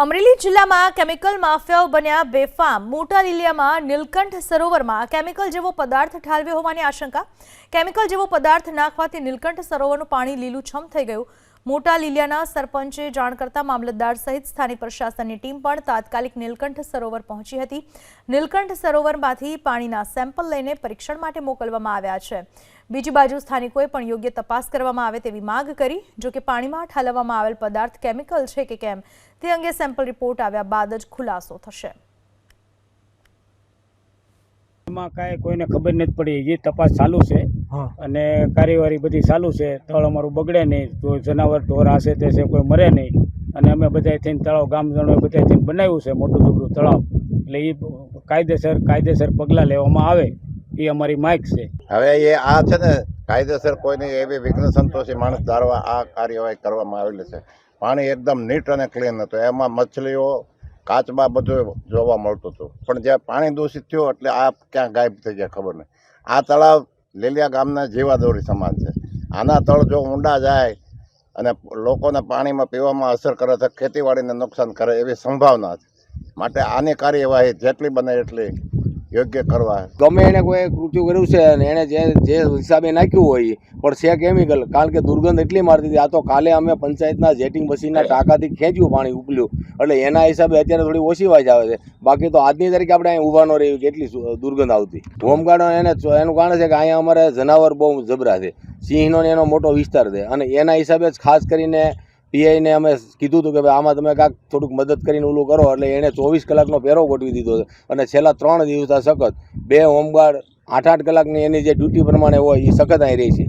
અમરેલી જિલ્લામાં કેમિકલ માફિયાઓ બન્યા બેફામ. મોટા લીલિયામાં નીલકંઠ સરોવરમાં કેમિકલ જેવો પદાર્થ ઠાલવ્યો હોવાની આશંકા. કેમિકલ જેવો પદાર્થ નાખવાથી નીલકંઠ સરોવરનું પાણી લીલુંછમ થઈ ગયું. મોટા લીલિયાના સરપંચે જાણ કરતા મામલતદાર સહિત સ્થાનિક પ્રશાસનની ટીમ પણ તાત્કાલિક નીલકંઠ સરોવર પહોંચી હતી. નીલકંઠ સરોવરમાંથી પાણીના સેમ્પલ લઈને પરીક્ષણ માટે મોકલવામાં આવ્યા છે. બીજી બાજુ સ્થાનિકોએ પણ યોગ્ય તપાસ કરવામાં આવે તેવી માંગ કરી, જો કે પાણીમાં ઠાલવવામાં આવેલ પદાર્થ કેમિકલ છે કે કેમ, તે અંગે સેમ્પલ રિપોર્ટ આવ્યા બાદ જ ખુલાસો થશે. એમાં કાંઈ કોઈને ખબર નથી પડી. એ તપાસ ચાલુ છે. અને કાર્યવાહી બધી ચાલુ છે. તળ અમારું બગડે નહીં. તો જનાવર ઢોર આશે તે છે કોઈ મરે નહીં. અને અમે બધાય થઈને તળાવ ગામજનોએ બધાય થઈને બનાવ્યું છે મોટું જબરું તળાવ. એટલે એ કાયદેસર કાયદેસર પગલાં લેવામાં આવે. એ અમારી માઇક છે. હવે એ આ છે ને કાયદેસર કોઈને એવી વિઘ્ન સંતોષી માણસ ધારવા આ કાર્યવાહી કરવામાં આવેલી છે. પાણી એકદમ નીટ અને ક્લીન હતું. એમાં મછલીઓ કાચબા બધું જોવા મળતું હતું. પણ જે પાણી દૂષિત થયું એટલે આ ક્યાં ગાયબ થઈ ગયા ખબર નહીં. આ તળાવ લીલિયા ગામના જીવાદોરી સમાન છે. આના તળ જો ઊંડા જાય અને લોકોને પાણીમાં પીવામાં અસર કરે તો ખેતીવાડીને નુકસાન કરે એવી સંભાવના છે. માટે આની કાર્યવાહી જેટલી બને એટલી યોગ્ય કરવા. ગમે એને કોઈ કૃત્યુ કર્યું છે અને એને જે જે હિસાબે નાખ્યું હોય, પણ છે કેમિકલ કારણ કે દુર્ગંધ એટલી મારતી હતી, આ તો કાલે અમે પંચાયતના જેટિંગ મશીનના ટાંકાથી ખેંચ્યું પાણી ઉપલ્યું. એટલે એના હિસાબે અત્યારે થોડી ઓછી વાજ આવે છે. બાકી તો આજની તારીખે આપણે અહીં ઊભા ન રહ્યું કેટલી સુ- દુર્ગંધ આવતી. હોમગાર્ડ એને એનું કારણ છે કે અહીંયા અમારે જનાવર બહુ જબરા છે. સિંહનો એનો મોટો વિસ્તાર છે. અને એના હિસાબે જ ખાસ કરીને પીઆઈને અમે કીધું હતું કે ભાઈ આમાં તમે કાંક થોડુંક મદદ કરીને ઓલું કરો, એટલે એણે ચોવીસ કલાકનો પહેરો ગોઠવી દીધો છે. અને છેલ્લા ત્રણ દિવસ સખત બે હોમગાર્ડ આઠ આઠ કલાકની એની જે ડ્યુટી પ્રમાણે હોય એ સખત અહીં રહી છે.